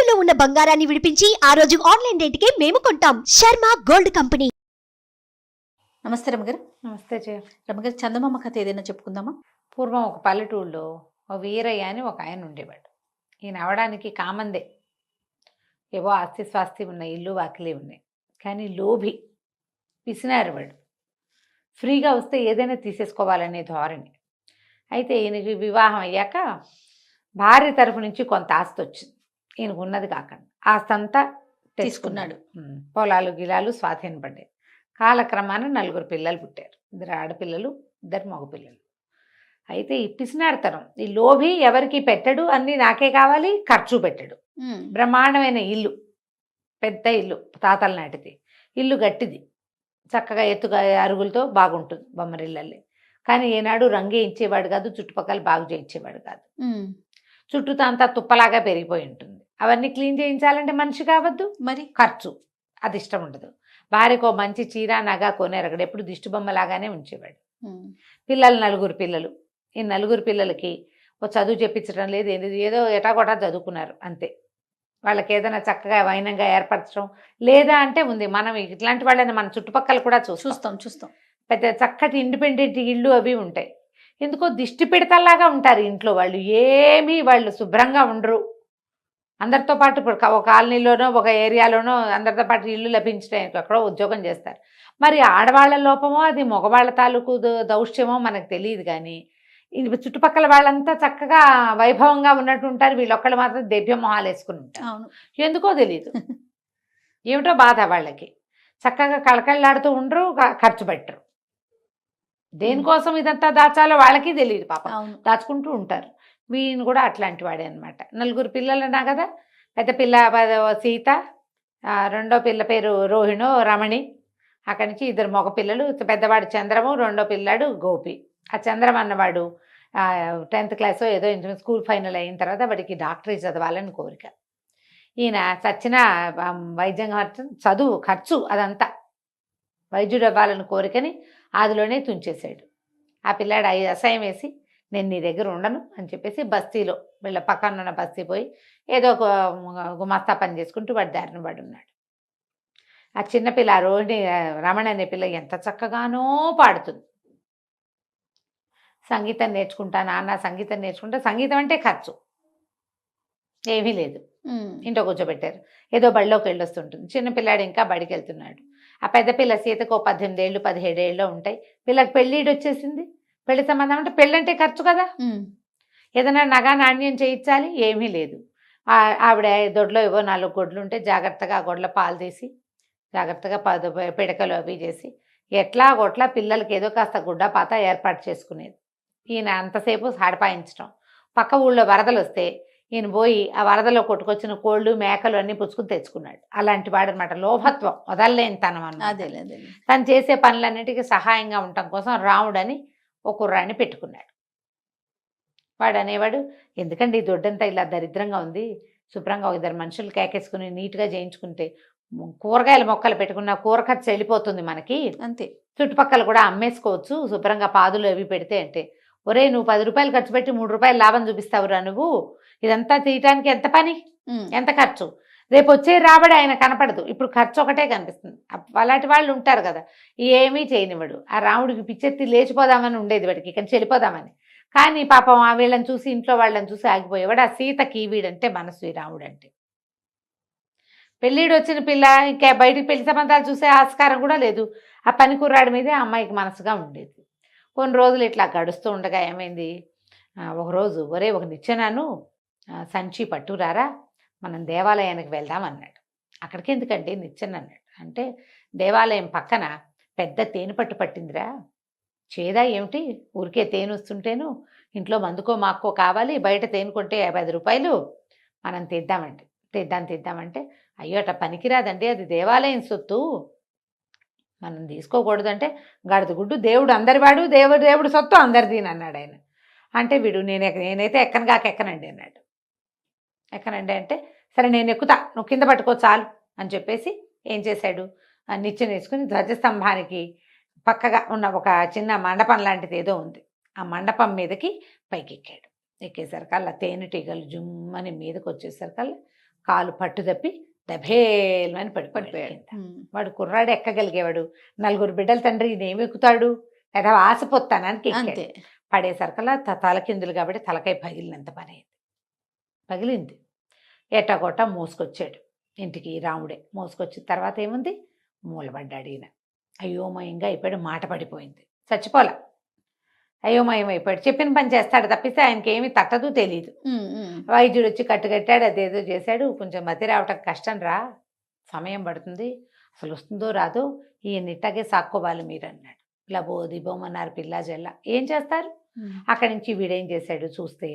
తాకట్టులో ఉన్న బంగారాన్ని విడిపించి ఆ రోజు ఆన్లైన్ రేటుకే మేము కొంటాం. Sharma gold company. నమస్తే రమగారు. నమస్తే జయ. రమగారు చందమామ కథ ఏదైనా చెప్పుకుందామా? పూర్వం ఒక పల్లెటూరులో ఓ వీరయ్య అని ఒక ఆయన ఉండేవాడు. ఈయన అవడానికి కామందే. ఏవో ఆస్తి స్వాస్తి ఉన్నాయి ఇల్లు వాకిలి ఉన్నాయి. కానీ లోభి పిసినారు వాడు. ఫ్రీగా వస్తే ఏదైనా తీసేసుకోవాలనే ధోరణి. అయితే ఈయనకి వివాహం అయ్యాక భార్య తరఫు నుంచి కొంత ఆస్తి వచ్చింది. ఈయనకు ఉన్నది కాకుండా. ఆస్తి అంతా తీసుకున్నాడు. ఉమ్, పొలాలు గిలాలు స్వాధీనపడ్డాయి కాలక్రమాన నలుగురు పిల్లలు పుట్టారు. ఇద్దరు ఆడపిల్లలు ఇద్దరు మగపిల్లలు. అయితే ఈ పిసినాడతనం ఈ లోభి ఎవరికి పెట్టడు అన్నీ నాకే కావాలి ఖర్చు పెట్టడు. బ్రహ్మాండమైన ఇల్లు పెద్ద ఇల్లు తాతల నాటిది. ఇల్లు గట్టిది. చక్కగా ఎత్తుగా అరుగులతో బాగుంటుంది బొమ్మరిల్లల్లి. కానీ ఏనాడు రంగే ఇచ్చేవాడు కాదు చుట్టుపక్కల బాగు చేయించేవాడు కాదు. చుట్టూతో అంతా తుప్పలాగా పెరిగిపోయి ఉంటుంది. అవన్నీ క్లీన్ చేయించాలంటే మనిషి కావద్దు? మరి? ఖర్చు. అది ఇష్టం ఉండదు. భార్యకు మంచి చీర నగ కొనేరగడు ఎప్పుడు దిష్టి బొమ్మలాగానే ఉంచేవాడు. పిల్లలు నలుగురు పిల్లలు. ఈ నలుగురు పిల్లలకి ఓ చదువు చెప్పించడం లేదు. ఏది ఎటాగొటా చదువుకున్నారు. అంతే. వాళ్ళకి ఏదైనా చక్కగా వైనంగా ఏర్పరచడం లేదా అంటే ఉంది. మనం ఇట్లాంటి వాళ్ళని మన చుట్టుపక్కల కూడా చూస్తాం. చూస్తాం పెద్ద చక్కటి ఇండిపెండెంట్ ఇళ్ళు అవి ఉంటాయి. ఎందుకో దిష్టి పిడతల్లాగా ఉంటారు ఇంట్లో వాళ్ళు. ఏమీ వాళ్ళు శుభ్రంగా ఉండరు. అందరితో పాటు ఇప్పుడు ఒక కాలనీలోనో ఒక ఏరియాలోనో అందరితో పాటు ఇల్లు లభించడానికి ఎక్కడో ఉద్యోగం చేస్తారు. మరి ఆడవాళ్ళ లోపమో అది మగవాళ్ళ తాలూకు ద- దౌష్ట్యమో మనకు తెలియదు కానీ ఇది చుట్టుపక్కల వాళ్ళంతా చక్కగా వైభవంగా ఉన్నట్టు ఉంటారు. వీళ్ళొక్కళ్ళు మాత్రం దెబ్బ మొహాలు వేసుకుని ఉంటారు. అవును. ఎందుకో తెలియదు ఏమిటో బాధ వాళ్ళకి. చక్కగా కళకళలాడుతూ ఉండరు ఖర్చు పెట్టరు. దేనికోసం ఇదంతా దాచాలో వాళ్ళకి తెలియదు పాపం. దాచుకుంటూ ఉంటారు. వీని కూడా అట్లాంటి వాడే అనమాట నలుగురు పిల్లలు కదా పెద్ద పిల్ల సీత రెండో పిల్ల పేరు రోహిణో రమణి. అక్కడి నుంచి ఇద్దరు మగ పిల్లలు పెద్దవాడు చంద్రము రెండో పిల్లాడు గోపి. ఆ చంద్రం అన్నవాడు టెన్త్ క్లాస్ ఏదో ఇంటర్ స్కూల్ ఫైనల్ అయిన తర్వాత వాడికి డాక్టరీ చదవాలని కోరిక. ఈయన చచ్చిన వైద్యం ఖర్చు చదువు ఖర్చు అదంతా వైద్యుడు అవ్వాలని కోరికని ఆదిలోనే తుంచేశాడు. ఆ పిల్లాడు అసహ్యం వేసి నేను నీ దగ్గర ఉండను అని చెప్పేసి బస్తీలో వీళ్ళ పక్కన ఉన్న బస్తీ పోయి ఏదో ఒక గుమస్తా పని చేసుకుంటూ వాడి దారిన పడి ఉన్నాడు. ఆ చిన్న పిల్ల ఆ రోహిణి రమణ అనే పిల్ల ఎంత చక్కగానో పాడుతుంది. సంగీతం నేర్చుకుంటా నాన్న సంగీతం నేర్చుకుంటా సంగీతం అంటే ఖర్చు. ఏమీ లేదు. ఇంట్లో కూర్చోబెట్టారు. ఏదో బడిలోకి వెళ్ళొస్తుంటుంది. చిన్న పిల్లాడు ఇంకా బడికి వెళ్తున్నాడు ఆ పెద్ద పిల్ల సీతకు పద్దెనిమిది ఏళ్ళు పదిహేడు ఏళ్ళు ఉంటాయి. పిల్లకి పెళ్ళిడు వచ్చేసింది. పెళ్ళి సంబంధం అంటే పెళ్ళంటే ఖర్చు కదా. ఏదైనా నగా నాణ్యం చేయించాలి ఏమీ లేదు. ఆవిడ దొడ్లో ఏవో నాలుగు గొడ్లు ఉంటే జాగ్రత్తగా ఆ గొడ్ల పాలు తీసి జాగ్రత్తగా పద పిడకలు అవి చేసి ఎట్లా గొట్లా పిల్లలకి ఏదో కాస్త గుడ్డ పాత ఏర్పాటు చేసుకునేది. ఈయన అంతసేపు సాడపాయించడం పక్క ఊళ్ళో వరదలు వస్తే ఈయన పోయి ఆ వరదలో కొట్టుకొచ్చిన కోళ్ళు మేకలు అన్నీ పుచ్చుకుని తెచ్చుకున్నాడు. అలాంటి వాడు అనమాట లోభత్వం వదలలేని తనం అన్నమాట తను చేసే పనులన్నిటికీ సహాయంగా ఉండటం కోసం రాముడని ఒక కుర్రాన్ని పెట్టుకున్నాడు. వాడు అనేవాడు ఎందుకండి ఈ దొడ్డంతా ఇలా దరిద్రంగా ఉంది? శుభ్రంగా ఒక ఇద్దరు మనుషులు కేకేసుకుని నీట్గా చేయించుకుంటే కూరగాయల మొక్కలు పెట్టుకున్న కూర ఖర్చు వెళ్ళిపోతుంది మనకి. అంతే. చుట్టుపక్కల కూడా అమ్మేసుకోవచ్చు శుభ్రంగా పాదులు అవి పెడితే అంటే. ఒరే నువ్వు పది రూపాయలు ఖర్చు పెట్టి మూడు రూపాయలు లాభం చూపిస్తావురా నువ్వు? ఇదంతా తీయటానికి ఎంత పని. ఎంత ఖర్చు? రేపు వచ్చే రాబడి ఆయన కనపడదు. ఇప్పుడు ఖర్చు ఒకటే కనిపిస్తుంది అలాంటి వాళ్ళు ఉంటారు కదా. ఏమీ చేయనివ్వడు. ఆ రాముడికి పిచ్చెత్తి లేచిపోదామని ఉండేది వాడికి. ఇక్కడ చెల్లిపోదామని కానీ పాపం ఆ వీళ్ళని చూసి ఇంట్లో వాళ్ళని చూసి ఆగిపోయేవాడు ఆ సీతకి వీడంటే మనసు ఈ రాముడు అంటే పెళ్ళిడు వచ్చిన పిల్ల ఇంకా బయటికి పెళ్ళి సంబంధాలు చూసే ఆస్కారం కూడా లేదు. ఆ పని కుర్రాడి మీదే ఆ అమ్మాయికి మనసుగా ఉండేది. కొన్ని రోజులు ఇట్లా గడుస్తూ ఉండగా ఏమైంది? ఒకరోజు ఒరే ఒక నిచ్చెనాను సంచి పట్టురారా? మనం దేవాలయానికి వెళ్దాం అన్నాడు. అక్కడికి ఎందుకంటే నిచ్చెన అన్నాడు. అంటే దేవాలయం పక్కన పెద్ద తేనె పట్టు పట్టిందిరా. చేదా ఏమిటి? ఊరికే తేనె వస్తుంటేను ఇంట్లో మందుకో మాక్కో కావాలి బయట తేనె కొంటే పది రూపాయలు మనం తెద్దామంటే తెద్దాం తెద్దామంటే అయ్యో అట్లా పనికిరాదండి అది దేవాలయం సొత్తు. మనం తీసుకోకూడదంటే గడదగుడ్డు దేవుడు అందరివాడు దేవుడు దేవుడు సొత్తు అందరిది అన్నాడు ఆయన. అంటే వీడు నేను నేనైతే ఎక్కను కాక ఎక్కనండి అన్నాడు. ఎక్కనండి అంటే సరే నేను ఎక్కుతా నువ్వు కింద పట్టుకో చాలు అని చెప్పేసి ఏం చేశాడు? నిచ్చెన వేసుకుని ధ్వజస్తంభానికి పక్కగా ఉన్న ఒక చిన్న మండపం లాంటిది ఏదో ఉంది. ఆ మండపం మీదకి పైకి ఎక్కాడు ఎక్కేసరికల్లా తేనెటీగలు జుమ్మని మీదకి వచ్చేసరికల్లా కాలు పట్టు తప్పి దభేల్మని పడిపోయాడు. పడిపోయాడు. వాడు కుర్రాడు ఎక్కగలిగేవాడు. నలుగురు బిడ్డల తండ్రి ఈయన ఎక్కుతాడు? లేదా ఆశపోతానానికి పడేసరికల్లా తలకిందులు కాబట్టి తలకాయ పగిలినంత పని అయింది. పగిలింది. ఎట్టగొట్ట మోసుకొచ్చాడు. ఇంటికి రాముడే. మోసుకొచ్చిన తర్వాత ఏముంది? మూలబడ్డాడు ఈయన అయోమయంగా అయిపోయాడు. మాట పడిపోయింది. చచ్చిపోలే? అయోమయం అయిపోయాడు. చెప్పిన పని చేస్తాడు తప్పిస్తే ఆయనకి ఏమీ తట్టదు తెలియదు. వైద్యుడు వచ్చి కట్టుకట్టాడు. అదేదో చేశాడు. కొంచెం మతి రావటం కష్టం రా. సమయం పడుతుంది. అసలు వస్తుందో రాదో ఈయన ఇట్టాగే సాక్కోవాలి మీరు అన్నాడు ఇలా బోది బొమ్మన్నారు పిల్ల జల్ల. ఏం చేస్తారు. అక్కడి నుంచి వీడేం చేశాడు? చూస్తే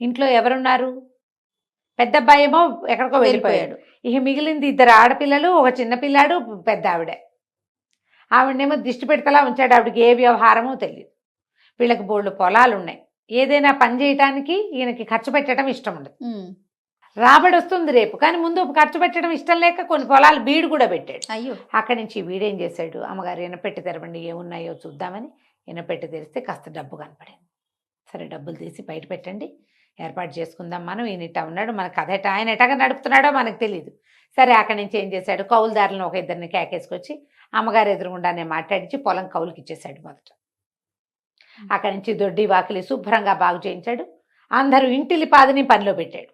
ఇంట్లో ఎవరున్నారు? పెద్ద అబ్బాయి ఏమో ఎక్కడికో వెళ్ళిపోయాడు. ఇక మిగిలింది ఇద్దరు ఆడపిల్లలు ఒక చిన్న పిల్లాడు పెద్ద ఆవిడే. ఆవిడనేమో దిష్టి పెడతలా ఉంచాడు. ఆవిడకి ఏ వ్యవహారమో తెలియదు వీళ్ళకి బోళ్ళు పొలాలు ఉన్నాయి ఏదైనా పని చేయటానికి ఈయనకి ఖర్చు పెట్టడం ఇష్టం ఉండదు. రాబడి వస్తుంది రేపు కానీ ముందు ఖర్చు పెట్టడం ఇష్టం లేక కొన్ని పొలాలు బీడు కూడా పెట్టాడు. అయ్యో. అక్కడి నుంచి వీడేం చేశాడు? అమ్మగారు ఈయనపెట్టి తెరవండి ఏమున్నాయో చూద్దామని ఈయనపెట్టి తెరిస్తే కాస్త డబ్బు కనపడింది. సరే డబ్బులు తీసి బయట పెట్టండి. ఏర్పాటు చేసుకుందాం మనం ఈయన ఇట్టా ఉన్నాడు మనకు కథ ఎట్టా ఆయన ఎటాగా నడుపుతున్నాడో మనకు తెలియదు సరే అక్కడి నుంచి ఏం చేశాడు? కౌలుదారులను ఒక ఇద్దరిని కేకేసుకొచ్చి అమ్మగారు ఎదురుగుండానే మాట్లాడించి పొలం కౌలుకి ఇచ్చేశాడు మొదట. అక్కడి నుంచి దొడ్డి వాకిలి శుభ్రంగా బాగు చేయించాడు. అందరూ ఇంటిలి పాదిని పనిలో పెట్టాడు.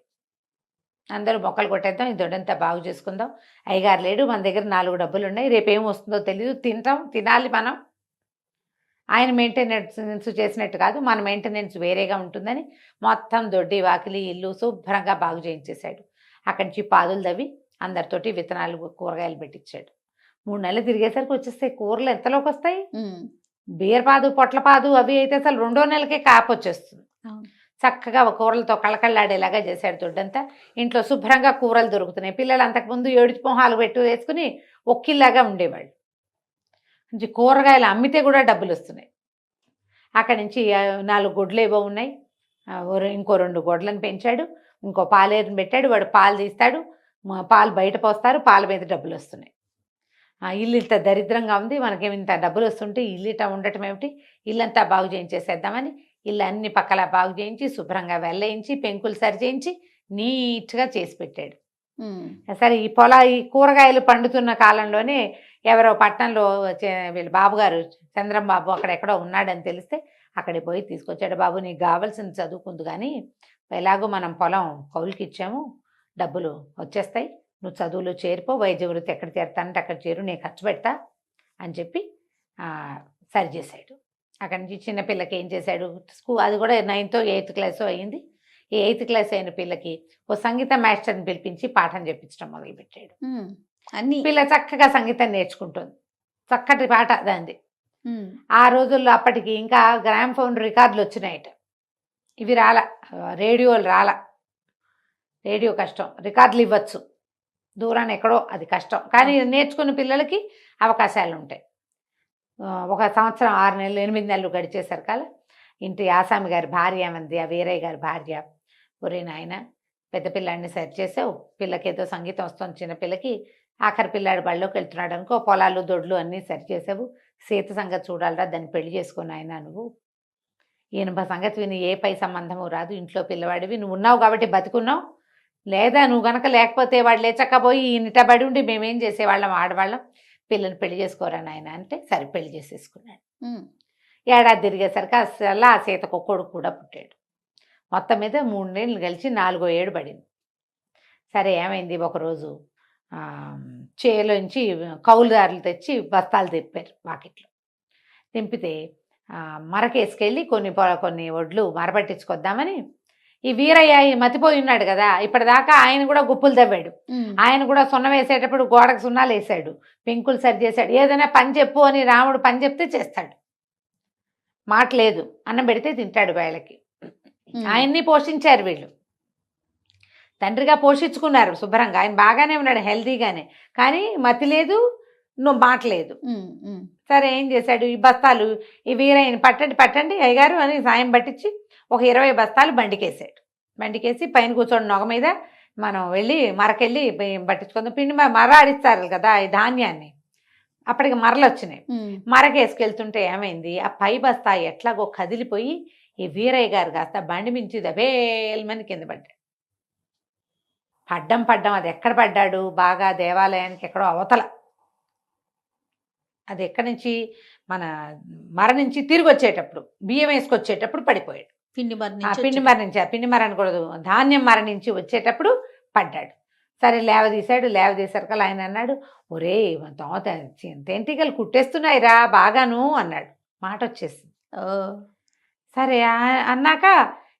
అందరూ మొక్కలు కొట్టేద్దాం ఈ దొడ్డంతా బాగు చేసుకుందాం. అయ్యగారు లేడు మన దగ్గర నాలుగు డబ్బులు ఉన్నాయి రేపు ఏం వస్తుందో తెలియదు తింటాం తినాలి మనం. ఆయన మెయింటెనెన్స్ చేసినట్టు కాదు మన మెయింటెనెన్స్ వేరేగా ఉంటుందని మొత్తం దొడ్డి వాకిలి ఇల్లు శుభ్రంగా బాగు చేయించేశాడు. అక్కడి నుంచి పాదులు తవ్వి అందరితోటి విత్తనాలు కూరగాయలు పెట్టించాడు. మూడు నెలలు తిరిగేసరికి వచ్చేస్తాయి కూరలు. ఎంతలోకి వస్తాయి. బీరపాదు పొట్లపాదు అవి అయితే అసలు రెండో నెలకే కాపు వచ్చేస్తుంది. చక్కగా ఒక కూరలతో కళకళలాడేలాగా చేశాడు దొడ్డంతా. ఇంట్లో శుభ్రంగా కూరలు దొరుకుతున్నాయి. పిల్లలు అంతకుముందు ఏడు మొహాలు పెట్టు వేసుకుని ఒక్కిల్లాగా ఉండేవాళ్ళు. కొంచెం కూరగాయలు అమ్మితే కూడా డబ్బులు వస్తున్నాయి. అక్కడి నుంచి నాలుగు గొడ్లు ఏవో ఉన్నాయి. ఇంకో రెండు గొడ్లను పెంచాడు. ఇంకో పాలేరుని పెట్టాడు. వాడు పాలు తీస్తాడు. పాలు బయట పోస్తారు. పాల మీద డబ్బులు వస్తున్నాయి. ఇల్లు ఇంత దరిద్రంగా ఉంది. మనకేమి ఇంత డబ్బులు వస్తుంటే ఇల్లు ఇట్లా ఉండటం ఏమిటి? ఇల్లంతా బాగు చేయించేసేద్దామని ఇల్లు అన్ని పక్కల బాగు చేయించి శుభ్రంగా వెళ్ళేయించి పెంకులు సరి చేయించి నీట్గా చేసి పెట్టాడు. సరే ఈ పొల ఈ కూరగాయలు పండుతున్న కాలంలోనే ఎవరో పట్టణంలో వీళ్ళ బాబుగారు చంద్రం బాబు అక్కడెక్కడో ఉన్నాడని తెలిస్తే అక్కడికి పోయి తీసుకొచ్చాడు. బాబు నీకు కావాల్సింది చదువుకుంది కానీ ఎలాగో మనం పొలం కౌలుకి ఇచ్చాము డబ్బులు వచ్చేస్తాయి. నువ్వు చదువులో చేరిపో వైద్య వృత్తి ఎక్కడ చేరుతానంటే అక్కడ చేరు నేను ఖర్చు పెడతా అని చెప్పి సరి చేశాడు. అక్కడి నుంచి చిన్న పిల్లకి ఏం చేశాడు? స్కూల్ అది కూడా నైన్తో ఎయిత్ క్లాస్ అయ్యింది ఈ ఎయిత్ క్లాస్ అయిన పిల్లకి ఓ సంగీత మాస్టర్ని పిలిపించి పాఠం చెప్పించడం మొదలుపెట్టాడు. అన్ని. పిల్ల చక్కగా సంగీతం నేర్చుకుంటుంది. చక్కటి పాట దాంది. ఉమ్. ఆ రోజుల్లో అప్పటికి ఇంకా గ్రామ్ ఫోన్ రికార్డులు వచ్చినాయట. ఇవి రాల రేడియోలు రాల. రేడియో కష్టం. రికార్డులు ఇవ్వచ్చు. దూరాన్ని ఎక్కడో అది కష్టం. కానీ నేర్చుకున్న పిల్లలకి అవకాశాలు ఉంటాయి. ఒక సంవత్సరం ఆరు నెలలు ఎనిమిది నెలలు గడిచేసరికాల ఇంటి ఆసామి గారి భార్య మంది ఆ వీరయ్య గారి భార్య ఒరే నాయన పెద్ద పిల్లాడిని సెట్ చేసావు? పిల్లకి ఏదో సంగీతం వస్తుంది చిన్న పిల్లకి ఆఖరి పిల్లాడు బళ్ళోకి వెళ్తున్నాడు అనుకో పొలాలు దొడ్లు అన్నీ సరి చేసావు. సీత సంగతి చూడాలరా దాన్ని పెళ్ళి చేసుకుని ఆయన నువ్వు. ఈయన సంగతి విని ఏ పై సంబంధము రాదు ఇంట్లో పిల్లవాడివి. నువ్వు ఉన్నావు కాబట్టి బతుకున్నావు. లేదా నువ్వు గనక లేకపోతే వాడు లేచక్కపోయి ఈయనట పడి ఉండి మేమేం చేసేవాళ్ళం ఆడవాళ్ళం. పిల్లని పెళ్ళి చేసుకోరా నాయన అంటే సరే పెళ్ళి చేసేసుకున్నాడు. ఏడాది తిరిగేసరికి అసలు ఆ సీతకు కొడుకు కూడా పుట్టాడు. మొత్తం మీద మూడు నెలలు కలిసి నాలుగో ఏడు పడింది. సరే ఏమైంది ఒకరోజు? చేలోంచి కౌలుదారులు తెచ్చి బస్తాలు తిప్పారు వాకిట్లో. దింపితే ఆ, మరకేసుకెళ్ళి కొన్ని కొన్ని వడ్లు మరపట్టించుకొద్దామని ఈ వీరయ్య మతిపోయి ఉన్నాడు కదా ఇప్పటిదాకా ఆయన కూడా గుప్పులు తవ్వాడు. ఆయన కూడా సున్నం వేసేటప్పుడు గోడకు సున్నాలు వేసాడు పెంకులు సరి చేశాడు. ఏదైనా పని చెప్పు అని రాముడు పని చెప్తే చేస్తాడు. మాట లేదు అన్నం పెడితే తింటాడు వేళకి. ఆయన్ని పోషించారు వీళ్ళు. తండ్రిగా పోషించుకున్నారు శుభ్రంగా. ఆయన బాగానే ఉన్నాడు హెల్తీగానే. కానీ మతి లేదు నువ్వు మాట లేదు. ఉమ్. ఉమ్. సరే ఏం చేశాడు? ఈ బస్తాలు ఈ వీరయ్యని పట్టండి పట్టండి అయ్యగారు అని సాయం పట్టించి ఒక ఇరవై బస్తాలు బండికేసాడు. బండికేసి పైన కూర్చోండి నొగ మీద. మనం వెళ్ళి మరకెళ్ళి పట్టించుకుందాం. పిండి మర ఆడిస్తారు కదా ఈ ధాన్యాన్ని. అప్పటికి మరలు వచ్చినాయి. మరకేసుకెళ్తుంటే ఏమైంది? ఆ పై బస్తా ఎట్లాగో కదిలిపోయి ఈ వీరయ్య గారు కాస్త బండి మించి దబేల్మని కింద పడ్డాడు. పడ్డం పడ్డం అది ఎక్కడ పడ్డాడు? బాగా దేవాలయానికి ఎక్కడో అవతల. అది ఎక్కడి నుంచి? మన మరణించి తిరిగి వచ్చేటప్పుడు బియ్యం వేసుకొచ్చేటప్పుడు పడిపోయాడు. పిండి మరి నుంచి పిండి మరణించి పిండి మరణకూడదు ధాన్యం మరణించి వచ్చేటప్పుడు పడ్డాడు. సరే లేవదీశాడు లేవదీసరికల్ ఆయన అన్నాడు ఒరే దోత తేంటికలు కుట్టేస్తున్నాయిరా బాగాను అన్నాడు. మాట వచ్చేసింది సరే అన్నాక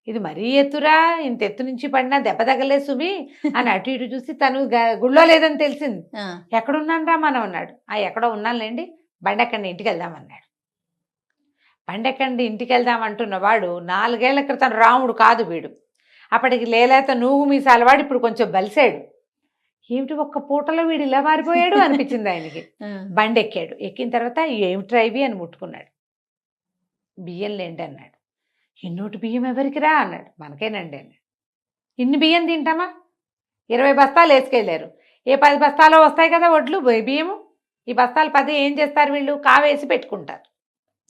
ఇది మరీ ఎత్తురా ఇంత ఎత్తు నుంచి పడినా దెబ్బ తగలే సుమి అని అటు ఇటు చూసి తను గుళ్ళో లేదని తెలిసింది. ఆ, ఎక్కడున్నాను మనం అన్నాడు. ఆ ఎక్కడో ఉన్నానులేండి బండి ఎక్కండి ఇంటికి వెళ్దామన్నాడు బండి ఎక్కండి ఇంటికి వెళ్దాం అంటున్న వాడు నాలుగేళ్ళ క్రితం రాముడు కాదు వీడు. అప్పటికి లేలేత నువ్వు మీసాల వాడు ఇప్పుడు కొంచెం బలిసాడు. ఏమిటి ఒక్క పూటలో వీడు ఇలా మారిపోయాడు అనిపించింది ఆయనకి. ఆ, బండి ఎక్కాడు ఎక్కిన తర్వాత ఏమిట్రా ఇవి అని ముట్టుకున్నాడు. బియ్యం లేండి అన్నాడు. ఇన్నోటి బియ్యం ఎవరికి రా అన్నాడు. మనకేనండి అన్నాడు. ఇన్ని బియ్యం తింటామా? ఇరవై బస్తాలు వేసుకెళ్ళారు. ఏ పది బస్తాలో వస్తాయి కదా వడ్లు? బియ్యము? ఈ బస్తాలు పది ఏం చేస్తారు వీళ్ళు? కావేసి పెట్టుకుంటారు.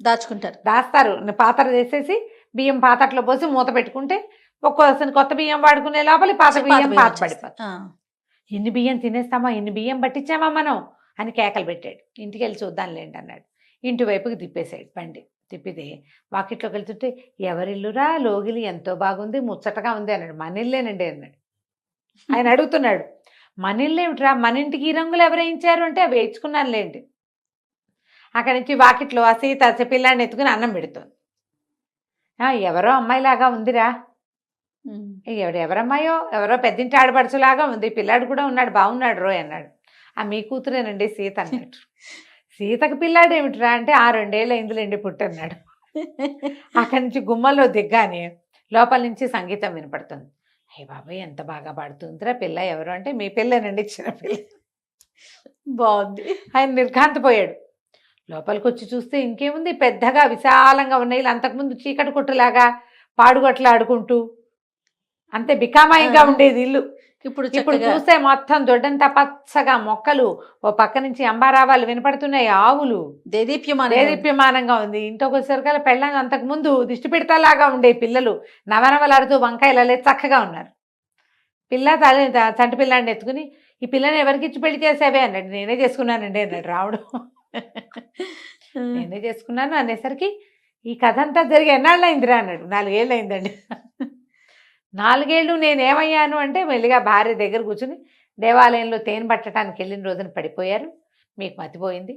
దాచుకుంటారు. దాస్తారు. పాత్ర వేసేసి బియ్యం పాతట్లో పోసి మూత పెట్టుకుంటే ఒక్కోసారి కొత్త బియ్యం వాడుకునే లోపల పాత బియ్యం పాత. పడిపోతుంది. ఆ, ఇన్ని బియ్యం తినేస్తామా? ఇన్ని బియ్యం పట్టించామా మనం? అని కేకలు పెట్టాడు. ఇంటికి వెళ్ళి చూద్దాంలేండి అన్నాడు. ఇంటి వైపుకి తిప్పేశాడు బండి. తిప్పితే వాకిట్లోకి వెళ్తుంటే ఎవరిల్లురా? లోగిలి ఎంతో బాగుంది ముచ్చటగా ఉంది అన్నాడు. మన ఇల్లేనండి అన్నాడు. ఆయన అడుగుతున్నాడు. మన ఇల్లు ఏమిట్రా? మన ఇంటికి ఈ రంగులు ఎవరు వేయించారు? అంటే అవి వేయించుకున్నానులేండి అక్కడి నుంచి వాకిట్లో ఆ సీత ఆ పిల్లాడిని ఎత్తుకుని అన్నం పెడుతుంది. "ఆ, ఎవరో అమ్మాయిలాగా ఉందిరా? ఎవడు ఎవరమ్మాయో? ఎవరో పెద్దింటి ఆడపడుచులాగా ఉంది. పిల్లాడు కూడా ఉన్నాడు బాగున్నాడు రోయ్ అన్నాడు. ఆ మీ కూతురేనండి సీత అన్నట్టు సీతకు పిల్లాడు ఏమిటిరా అంటే ఆ రెండేళ్ళు అయిందిలేండి పుట్టన్నాడు. అక్కడి నుంచి గుమ్మలో దిగ్గానే లోపల నుంచి సంగీతం వినపడుతుంది. అయ్య బాబాయ్ ఎంత బాగా పాడుతుందిరా పిల్ల ఎవరు? అంటే మీ పిల్లనండి చిన్న పిల్ల. బాగుంది. ఆయన నిర్ఘాంతపోయాడు. లోపలికి వచ్చి చూస్తే ఇంకేముంది? పెద్దగా విశాలంగా ఉన్నాయి. అంతకుముందు చీకటి కొట్టులాగా పాడుగొట్లు ఆడుకుంటూ అంతే బికామాయిగా. ఉండేది ఇల్లు. ఇప్పుడు ఇప్పుడు చూస్తే మొత్తం దొడ్డంతా పచ్చగా మొక్కలు. ఓ పక్క నుంచి అంబారావాలు వినపడుతున్నాయి ఆవులు. దేదీప్యమాన దేదీప్యమానంగా ఉంది. ఇంటికి వచ్చేసరికల్లా పెళ్ళం అంతకు ముందు దిష్టి పిడతలాగా ఉండే పిల్లలు నవనవలాడుతూ వంకాయలలే చక్కగా ఉన్నారు. పిల్ల తల్లి చంటి పిల్లాడిని ఎత్తుకుని ఈ పిల్లని ఎవరికి ఇచ్చి పెళ్ళి చేసావే? అన్నాడు. నేనే చేసుకున్నానండి అన్నాడు రావుడు నేనే చేసుకున్నాను అనేసరికి ఈ కథ అంతా జరిగి ఎన్నాళ్ళు అయిందిరా అన్నాడు. నాలుగేళ్ళు అయిందండి నాలుగేళ్ళు నేనేమయ్యాను అంటే మెల్లిగా భార్య దగ్గర కూర్చుని దేవాలయంలో తేనె పట్టడానికి వెళ్ళిన రోజున పడిపోయారు. మీకు మతిపోయింది.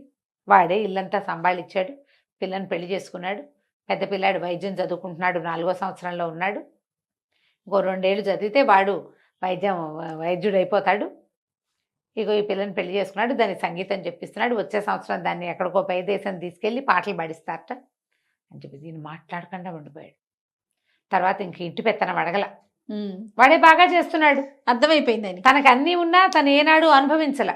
వాడే ఇల్లంతా సంబాళిచ్చాడు పిల్లని పెళ్ళి చేసుకున్నాడు. పెద్ద పిల్లాడు వైద్యం చదువుకుంటున్నాడు. నాలుగో సంవత్సరంలో ఉన్నాడు. ఇంకో రెండేళ్ళు చదివితే వాడు వైద్యం వైద్యుడు అయిపోతాడు ఇగో ఈ పిల్లని పెళ్ళి చేసుకున్నాడు. దానికి సంగీతం చెప్పిస్తున్నాడు. వచ్చే సంవత్సరం దాన్ని ఎక్కడికో పై దేశం తీసుకెళ్ళి పాటలు పాడిస్తారట అని చెప్పి దీన్ని మాట్లాడకుండా ఉండిపోయాడు. తర్వాత ఇంక ఇంటి పెత్తనం అడగల. వాడే బాగా చేస్తున్నాడు. అర్థమైపోయింది ఆయనకి తనకు అన్నీ ఉన్నా తను ఏనాడు అనుభవించల.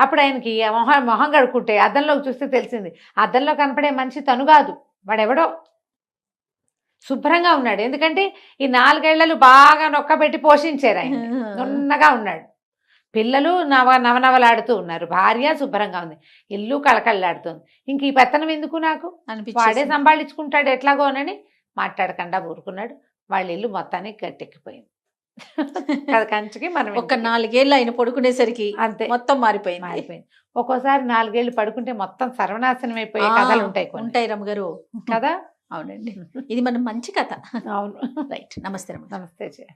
అప్పుడు ఆయనకి మొహం మొహం కడుక్కుంటే అద్దంలోకి చూస్తే తెలిసింది అద్దంలో కనపడే మనిషి తను కాదు వాడెవడో. శుభ్రంగా ఉన్నాడు. ఎందుకంటే ఈ నాలుగేళ్ళలు బాగా నొక్కబెట్టి పోషించారు ఆయన. నున్నగా ఉన్నాడు. పిల్లలు నవ నవనవలాడుతూ ఉన్నారు. భార్య శుభ్రంగా ఉంది. ఇల్లు కళకళలాడుతుంది. ఇంక ఈ పెత్తనం ఎందుకు నాకు? వాడే. సంభాళించుకుంటాడు ఎట్లాగోనని మాట్లాడకుండా ఊరుకున్నాడు. వాళ్ళ ఇల్లు మొత్తానికి గట్టెక్కిపోయింది. అది కంచికి మనం ఇంటికి. నాలుగేళ్ళు ఆయన పడుకునేసరికి అంతే. మొత్తం మారిపోయింది. మారిపోయింది. ఒక్కోసారి నాలుగేళ్ళు పడుకుంటే మొత్తం సర్వనాశనం అయిపోయే కథలు ఉంటాయి ఉంటాయి రమ్మగారు. కదా? అవునండి. ఇది మన మంచి కథ. అవును. రైట్. నమస్తే రమ్మ నమస్తే